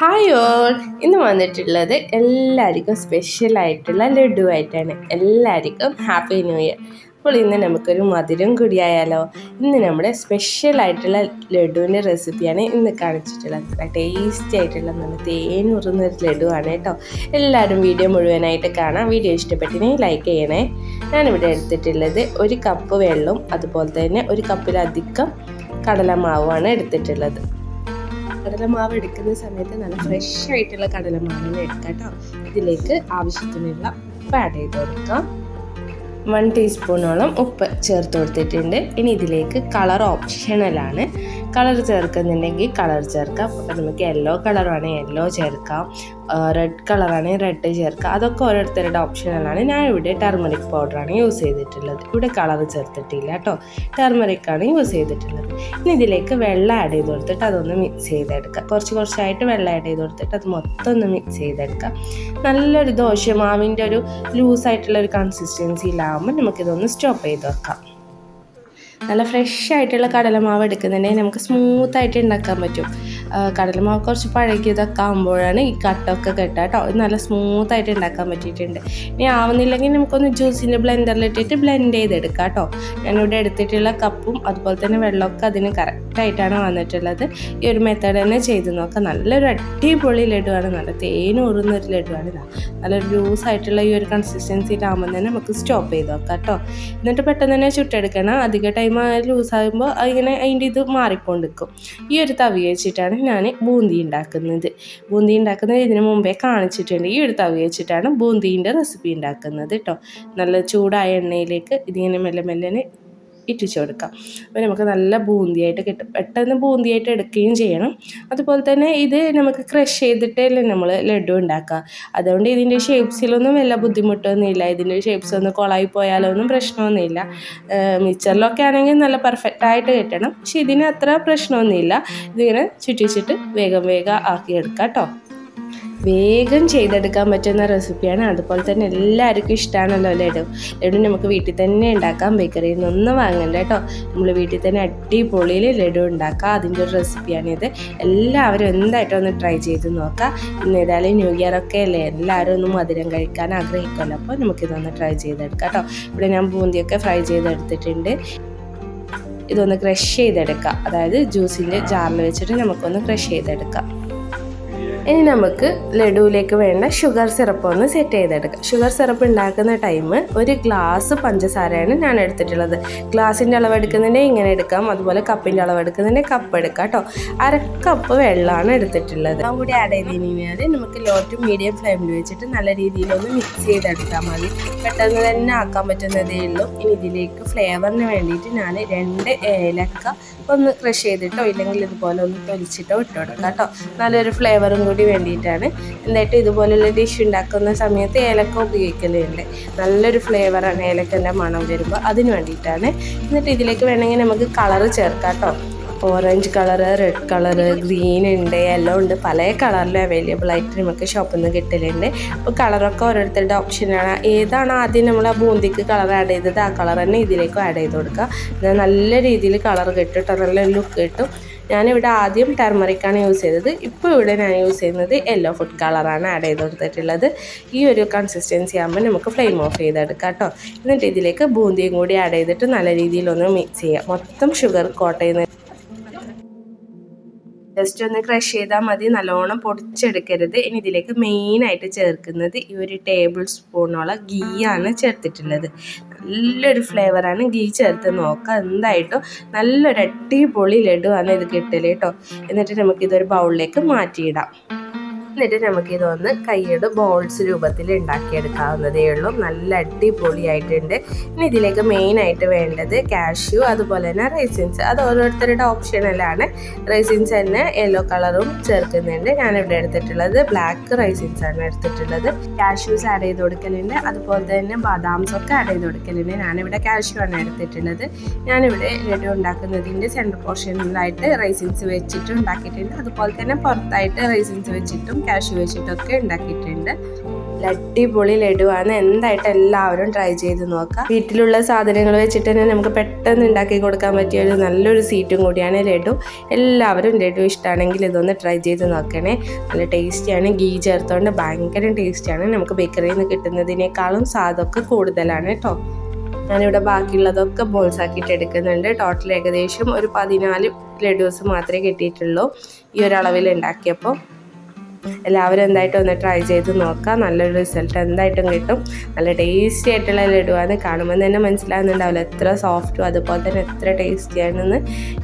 Hi all ഇന്ന് വന്നിട്ടുള്ളത് എല്ലാവർക്കും സ്പെഷ്യൽ ആയിട്ടുള്ള ലഡു ആയിട്ടാണ് എല്ലാവർക്കും ഹാപ്പി ന്യൂ ഇയർ അപ്പോൾ ഇന്ന് നമുക്കൊരു മധുരം കൂടിയായാലോ ഇന്ന് നമ്മുടെ സ്പെഷ്യൽ ആയിട്ടുള്ള ലഡുവിന്റെ റെസിപ്പിയാണ് ഇന്ന് കാണിച്ചിട്ടുള്ളത്. നല്ല ടേസ്റ്റി ആയിട്ടുള്ള നല്ല തേനുറുന്ന ഒരു ലഡുവാണ് കേട്ടോ. എല്ലാവരും വീഡിയോ മുഴുവനായിട്ട് കാണാം. വീഡിയോ ഇഷ്ടപ്പെട്ടിനെ ലൈക്ക് ചെയ്യണേ. ഞാനിവിടെ എടുത്തിട്ടുള്ളത് ഒരു കപ്പ് വെള്ളവും അതുപോലെ തന്നെ ഒരു കപ്പിലധികം കടലമാവുമാണ് എടുത്തിട്ടുള്ളത്. കടലമാവ് എടുക്കുന്ന സമയത്ത് നല്ല ഫ്രഷ് ആയിട്ടുള്ള കടലമാവ് എടുക്കാം കേട്ടോ. ഇതിലേക്ക് ആവശ്യത്തിനുള്ള ഉപ്പ് ആഡ് ചെയ്ത് കൊടുക്കാം. വൺ ടീസ്പൂണോളം ഉപ്പ് ചേർത്ത് കൊടുത്തിട്ടുണ്ട്. ഇനി ഇതിലേക്ക് കളർ ഓപ്ഷണലാണ് കളർ ചേർക്കുന്നുണ്ടെങ്കിൽ കളർ ചേർക്കാം. അപ്പോൾ നമുക്ക് യെല്ലോ കളറാണ് യെല്ലോ ചേർക്കാം. റെഡ് കളറാണ് റെഡ് ചേർക്കാം. അതൊക്കെ ഓരോരുത്തരുടെ ഓപ്ഷണലാണ് ഞാൻ ഇവിടെ ടെർമറിക് പൗഡറാണ് യൂസ് ചെയ്തിട്ടുള്ളത്. ഇവിടെ കളർ ചേർത്തിട്ടില്ല കേട്ടോ ടെർമറിക്കാണ് യൂസ് ചെയ്തിട്ടുള്ളത്. ഇനി ഇതിലേക്ക് വെള്ളം ആഡ് ചെയ്ത് കൊടുത്തിട്ട് അതൊന്ന് മിക്സ് ചെയ്തെടുക്കുക കുറച്ച് കുറച്ചായിട്ട് വെള്ളം ആഡ് ചെയ്ത് കൊടുത്തിട്ട് അത് മൊത്തം ഒന്ന് മിക്സ് ചെയ്തെടുക്കുക നല്ലൊരു ദോശമാവിന്റെ ഒരു ലൂസായിട്ടുള്ള ഒരു കൺസിസ്റ്റൻസിയിലാവുമ്പോൾ നമുക്കിതൊന്ന് സ്റ്റോപ്പ് ചെയ്ത് വെക്കാം. നല്ല ഫ്രഷ് ആയിട്ടുള്ള കടലമാവ് എടുക്കുന്നുണ്ടെങ്കിൽ നമുക്ക് സ്മൂത്ത് ആയിട്ട് ഉണ്ടാക്കാൻ പറ്റും. കടലമാവ് കുറച്ച് പഴകിയതൊക്കെ ആകുമ്പോഴാണ് ഈ കട്ടൊക്കെ കെട്ടുക കേട്ടോ. നല്ല സ്മൂത്തായിട്ട് ഉണ്ടാക്കാൻ പറ്റിയിട്ടുണ്ട്. ഇനി ആവുന്നില്ലെങ്കിൽ നമുക്കൊന്ന് ജ്യൂസിന്റെ ബ്ലെൻഡറിലിട്ടിട്ട് ബ്ലെൻഡ് ചെയ്തെടുക്കാം കേട്ടോ. ഞാനിവിടെ എടുത്തിട്ടുള്ള കപ്പും അതുപോലെ തന്നെ വെള്ളമൊക്കെ അതിന് കറക്റ്റായിട്ടാണ് വന്നിട്ടുള്ളത്. ഈ ഒരു മെത്തേഡ് തന്നെ ചെയ്ത് നോക്കാം. നല്ലൊരു അടിപൊളി ലഡുവാണ്. നല്ല തേനൂറുന്ന ഒരു ലഡുവാണ് നല്ലൊരു ലൂസായിട്ടുള്ള ഈ ഒരു കൺസിസ്റ്റൻസിയിലാകുമ്പോൾ തന്നെ നമുക്ക് സ്റ്റോപ്പ് ചെയ്ത് നോക്കാം കേട്ടോ. എന്നിട്ട് പെട്ടെന്ന് തന്നെ ചുട്ടെടുക്കണം. അധിക ടൈം ലൂസാകുമ്പോൾ ഇങ്ങനെ അതിന്റെ ഇത് മാറിക്കൊണ്ടിരിക്കും. ഈ ഒരു തവി വെച്ചിട്ടാണ് ഞാൻ ബൂന്തി ഉണ്ടാക്കുന്നത്. ബൂന്തി ഉണ്ടാക്കുന്നത് ഇതിനു മുമ്പേ കാണിച്ചിട്ടുണ്ട്. ഈ ഒരു തവി വെച്ചിട്ടാണ് റെസിപ്പി ഉണ്ടാക്കുന്നത് കേട്ടോ നല്ല ചൂടായ എണ്ണയിലേക്ക് ഇതിങ്ങനെ മെല്ലെ മെല്ലെ ഇറ്റിച്ചു കൊടുക്കാം അപ്പോൾ നമുക്ക് നല്ല ബൂന്തിയായിട്ട് കിട്ടും. പെട്ടെന്ന് ബൂന്തിയായിട്ട് എടുക്കുകയും ചെയ്യണം. അതുപോലെ തന്നെ ഇത് നമുക്ക് ക്രഷ് ചെയ്തിട്ടല്ലേ നമ്മൾ ലഡു ഉണ്ടാക്കുക. അതുകൊണ്ട് ഇതിന്റെ ഷേപ്സിലൊന്നും വല്ല ബുദ്ധിമുട്ടൊന്നുമില്ല. ഇതിന്റെ ഷേപ്സ് ഒന്ന് കൊളായി പോയാലോ ഒന്നും പ്രശ്നമൊന്നുമില്ല. മിക്സറിലൊക്കെ ആണെങ്കിൽ നല്ല പെർഫെക്റ്റ് ആയിട്ട് കിട്ടണം. പക്ഷേ ഇതിന് അത്ര പ്രശ്നമൊന്നുമില്ല. ഇതിങ്ങനെ ചുറ്റിച്ചിട്ട് വേഗം വേഗം ആക്കിയെടുക്കാം കേട്ടോ. വേഗം ചെയ്തെടുക്കാൻ പറ്റുന്ന റെസിപ്പിയാണ്. അതുപോലെ തന്നെ എല്ലാവർക്കും ഇഷ്ടമാണല്ലോ ലഡു ലഡു നമുക്ക് വീട്ടിൽ തന്നെ ഉണ്ടാക്കാം. ബേക്കറിയിൽ നിന്നൊന്നും വാങ്ങണ്ട കേട്ടോ. നമ്മൾ വീട്ടിൽ തന്നെ അടിപൊളിയിൽ ലഡു ഉണ്ടാക്കാം. അതിന്റെ ഒരു റെസിപ്പിയാണിത് എല്ലാവരും എന്തായിട്ടും ഒന്ന് ട്രൈ ചെയ്ത് നോക്കാം. ഇന്ന് ഏതായാലും ന്യൂ ഇയർ ഒക്കെ അല്ലേ? എല്ലാവരും ഒന്ന് മധുരം കഴിക്കാൻ ആഗ്രഹിക്കുമല്ലോ. അപ്പോൾ നമുക്കിതൊന്ന് ട്രൈ ചെയ്തെടുക്കാം കേട്ടോ. ഇവിടെ ഞാൻ ബൂന്തിയൊക്കെ ഫ്രൈ ചെയ്തെടുത്തിട്ടുണ്ട്. ഇതൊന്ന് ക്രഷ് ചെയ്തെടുക്കാം. അതായത് ജ്യൂസിന്റെ ജാറിൽ വെച്ചിട്ട് നമുക്കൊന്ന് ക്രഷ് ചെയ്തെടുക്കാം. ഇനി നമുക്ക് ലഡുവിലേക്ക് വേണ്ട ഷുഗർ സിറപ്പ് ഒന്ന് സെറ്റ് ചെയ്തെടുക്കാം. ഷുഗർ സിറപ്പ് ഉണ്ടാക്കുന്ന ടൈം ഒരു ഗ്ലാസ് പഞ്ചസാരയാണ് ഞാൻ എടുത്തിട്ടുള്ളത്. ഗ്ലാസിന്റെ അളവ് എടുക്കുന്നതിന്റെ ഇങ്ങനെ എടുക്കാം. അതുപോലെ കപ്പിന്റെ അളവ് എടുക്കുന്നതിന്റെ കപ്പ് എടുക്കാം കേട്ടോ. അര കപ്പ് വെള്ളമാണ് എടുത്തിട്ടുള്ളത്. അതും കൂടി ആഡ് ചെയ്ത് കഴിഞ്ഞാൽ നമുക്ക് ലോ ടു മീഡിയം ഫ്ലെയിമിൽ വെച്ചിട്ട് നല്ല രീതിയിലൊന്ന് മിക്സ് ചെയ്തെടുത്താൽ മതി. പെട്ടെന്ന് തന്നെ ആക്കാൻ പറ്റുന്നതേ ഉള്ളൂ. ഇനി ഇതിലേക്ക് ഫ്ലേവറിന് വേണ്ടിയിട്ട് ഞാൻ രണ്ട് ഏലക്ക ഒന്ന് ക്രഷ് ചെയ്തിട്ടോ ഇല്ലെങ്കിൽ ഇതുപോലെ ഒന്ന് തൊലിച്ചിട്ടോ ഇട്ട് കേട്ടോ. നല്ലൊരു ഫ്ലേവറും കൂടി വേണ്ടിയിട്ടാണ്. എന്നിട്ട് ഇതുപോലുള്ള ഡിഷ് ഉണ്ടാക്കുന്ന സമയത്ത് ഏലക്ക ഉപയോഗിക്കലുണ്ട്. നല്ലൊരു ഫ്ലേവറാണ് ഏലക്കന്റെ മണം വരുമ്പോൾ അതിന് വേണ്ടിയിട്ടാണ്. എന്നിട്ട് ഇതിലേക്ക് വേണമെങ്കിൽ നമുക്ക് കളറ് ചേർക്കാം കേട്ടോ. Orange colour red colour green ഉണ്ട് യെല്ലോ ഉണ്ട്. പല കളറിലും അവൈലബിൾ ആയിട്ട് നമുക്ക് ഷോപ്പിൽ നിന്ന് കിട്ടലുണ്ട്. അപ്പോൾ കളറൊക്കെ ഓരോരുത്തരുടെ ഓപ്ഷനാണ് ഏതാണ് ആദ്യം നമ്മൾ ആ ബൂന്തിക്ക് കളർ ആഡ് ചെയ്തത്? ആ കളർ തന്നെ ഇതിലേക്കും ആഡ് ചെയ്ത് കൊടുക്കുക. നല്ല രീതിയിൽ കളർ കിട്ടും നല്ല ലുക്ക് കിട്ടും. ഞാനിവിടെ ആദ്യം ടെർമറിക്കാണ് യൂസ് ചെയ്തത്. ഇപ്പോൾ ഇവിടെ ഞാൻ യൂസ് ചെയ്യുന്നത് യെല്ലോ ഫുഡ് കളറാണ് ആഡ് ചെയ്ത് കൊടുത്തിട്ടുള്ളത്. ഈ ഒരു കൺസിസ്റ്റൻസി ആകുമ്പോൾ നമുക്ക് ഫ്ലെയിം ഓഫ് ചെയ്തെടുക്കാം കേട്ടോ എന്നിട്ട് ഇതിലേക്ക് ബൂന്തിയും കൂടി ആഡ് ചെയ്തിട്ട് നല്ല രീതിയിലൊന്ന് മിക്സ് ചെയ്യാം. മൊത്തം ഷുഗർ കോട്ട് ചെയ്യുന്ന ജസ്റ്റ് ഒന്ന് ക്രഷ് ചെയ്താൽ മതി. നല്ലോണം പൊടിച്ചെടുക്കരുത്. ഇനി ഇതിലേക്ക് മെയിനായിട്ട് ചേർക്കുന്നത് ഈ ഒരു ടേബിൾ സ്പൂണോളം ഗീയാണ് ചേർത്തിട്ടുള്ളത്. നല്ലൊരു ഫ്ലേവറാണ് ഗീ ചേർത്ത് നോക്കുക. എന്തായിട്ടും നല്ലൊരു അടിപൊളി ലഡുവാണ് ഇത് കിട്ടൽ കേട്ടോ എന്നിട്ട് നമുക്കിതൊരു ബൗളിലേക്ക് മാറ്റിയിടാം. എന്നിട്ട് നമുക്കിതൊന്ന് കൈയുടെ ബോൾസ് രൂപത്തിൽ ഉണ്ടാക്കിയെടുക്കാവുന്നതേ ഉള്ളൂ. നല്ല അടിപൊളിയായിട്ടുണ്ട്. ഇനി ഇതിലേക്ക് മെയിൻ ആയിട്ട് വേണ്ടത് കാഷ്യൂ അതുപോലെ തന്നെ റൈസിൻസ് അത് ഓരോരുത്തരുടെ ഓപ്ഷനിലാണ് റൈസിൻസ് തന്നെ യെല്ലോ കളറും ചേർക്കുന്നുണ്ട്. ഞാനിവിടെ എടുത്തിട്ടുള്ളത് ബ്ലാക്ക് റൈസിൻസ് ആണ് എടുത്തിട്ടുള്ളത്. കാഷ്യൂസ് ആഡ് ചെയ്ത് കൊടുക്കലുണ്ട്. അതുപോലെ തന്നെ ബദാംസ് ഒക്കെ ആഡ് ചെയ്ത് കൊടുക്കലുണ്ട്. ഞാനിവിടെ കാഷ്യൂ ആണ് എടുത്തിട്ടുള്ളത്. ഞാനിവിടെ ലഡു ഉണ്ടാക്കുന്നതിന്റെ സെന്റർ പോർഷനിലായിട്ട് റൈസിൻസ് വെച്ചിട്ട് ഉണ്ടാക്കിയിട്ടുണ്ട്. അതുപോലെ തന്നെ പുറത്തായിട്ട് റൈസിൻസ് വെച്ചിട്ടും കാഷ്യൂ വെച്ചിട്ടൊക്കെ ഉണ്ടാക്കിയിട്ടുണ്ട്. അടിപൊളി ലഡുവാണ്. എന്തായിട്ട് എല്ലാവരും ട്രൈ ചെയ്ത് നോക്കാം. വീട്ടിലുള്ള സാധനങ്ങൾ വെച്ചിട്ട് തന്നെ നമുക്ക് പെട്ടെന്ന് ഉണ്ടാക്കി കൊടുക്കാൻ പറ്റിയ ഒരു നല്ലൊരു സീറ്റും കൂടിയാണ് ലഡു. എല്ലാവരും ലഡു ഇഷ്ടമാണെങ്കിൽ ഇതൊന്ന് ട്രൈ ചെയ്ത് നോക്കണേ. നല്ല ടേസ്റ്റിയാണ് ഗീ ചേർത്തുകൊണ്ട് ഭയങ്കര ടേസ്റ്റിയാണ് നമുക്ക് ബേക്കറിയിൽ നിന്ന് കിട്ടുന്നതിനേക്കാളും സ്വാദൊക്കെ കൂടുതലാണ് കേട്ടോ ഞാനിവിടെ ബാക്കിയുള്ളതൊക്കെ ബോൾസ് ആക്കിയിട്ട് എടുക്കുന്നുണ്ട്. ടോട്ടൽ ഏകദേശം ഒരു പതിനാല് ലഡൂസ് മാത്രമേ കിട്ടിയിട്ടുള്ളൂ ഈ ഒരളവിൽ ഉണ്ടാക്കിയപ്പോൾ. എല്ലാവരും എന്തായിട്ടും ഒന്ന് ട്രൈ ചെയ്ത് നോക്കാം. നല്ലൊരു റിസൾട്ട് എന്തായിട്ടും കിട്ടും. നല്ല ടേസ്റ്റി ആയിട്ടുള്ള ലഡുവാണ് കാണുമ്പോൾ തന്നെ മനസ്സിലാകുന്നുണ്ടാവില്ല എത്ര സോഫ്റ്റും അതുപോലെ തന്നെ എത്ര ടേസ്റ്റി ആണെന്ന്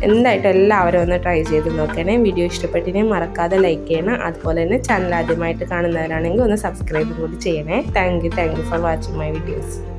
എന്തായിട്ടും എല്ലാവരും ഒന്ന് ട്രൈ ചെയ്ത് നോക്കണേ. വീഡിയോ ഇഷ്ടപ്പെട്ടിനെ മറക്കാതെ ലൈക്ക് ചെയ്യണം. അതുപോലെ തന്നെ ചാനൽ ആദ്യമായിട്ട് കാണുന്നവരാണെങ്കിൽ ഒന്ന് സബ്സ്ക്രൈബും കൂടി ചെയ്യണേ. Thank you thank you for watching my videos